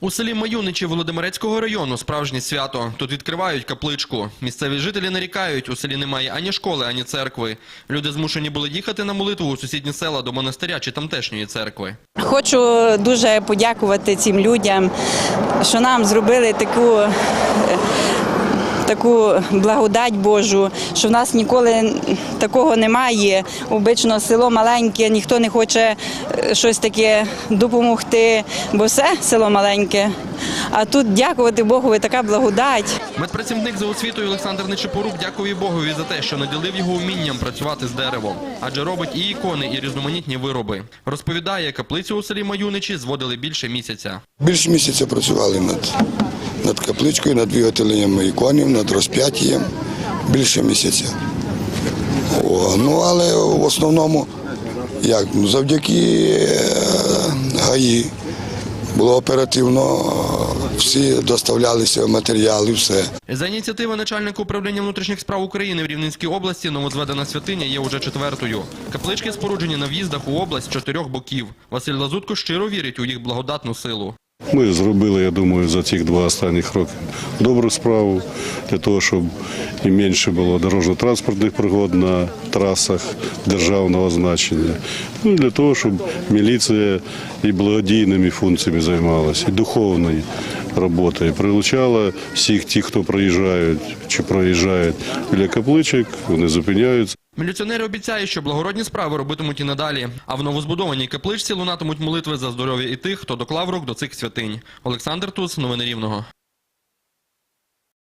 У селі Маюничі Володимирецького району справжнє свято. Тут відкривають капличку. Місцеві жителі нарікають, у селі немає ані школи, ані церкви. Люди змушені були їхати на молитву у сусідні села до монастиря чи тамтешньої церкви. Хочу дуже подякувати цим людям, що нам зробили таку, таку благодать Божу, що в нас ніколи такого немає. Обично село маленьке, ніхто не хоче е, щось таке допомогти, бо все село маленьке. А тут дякувати Богу, така благодать. Медпрацівник за освітою Олександр Нечипорук дякує Богові за те, що наділив його вмінням працювати з деревом, адже робить і ікони, і різноманітні вироби. Розповідає, каплицю у селі Маюничі зводили більше місяця. Більше місяця працювали над, над капличкою, над виготовленням іконів, над розп'яттям. Більше місяця. О, ну, але в основному, як, ну, завдяки е, ГАІ було оперативно, е, всі доставлялися матеріали, все. За ініціативи начальника управління внутрішніх справ України в Рівненській області новозведена святиня є уже четвертою. Каплички споруджені на в'їздах у область з чотирьох боків. Василь Лазутко щиро вірить у їх благодатну силу. Ми зробили, я думаю, за ці два останніх роки добру справу для того, щоб і менше було дорожньо-транспортних пригод на трасах державного значення. Ну для того, щоб міліція і благодійними функціями займалася, і духовною роботою. Прилучала всіх тих, хто приїжджають чи проїжджають біля капличок, вони зупиняються. Міліціонери обіцяють, що благородні справи робитимуть і надалі. А в новозбудованій капличці лунатимуть молитви за здоров'я і тих, хто доклав рук до цих святинь. Олександр Туц, новини Рівного.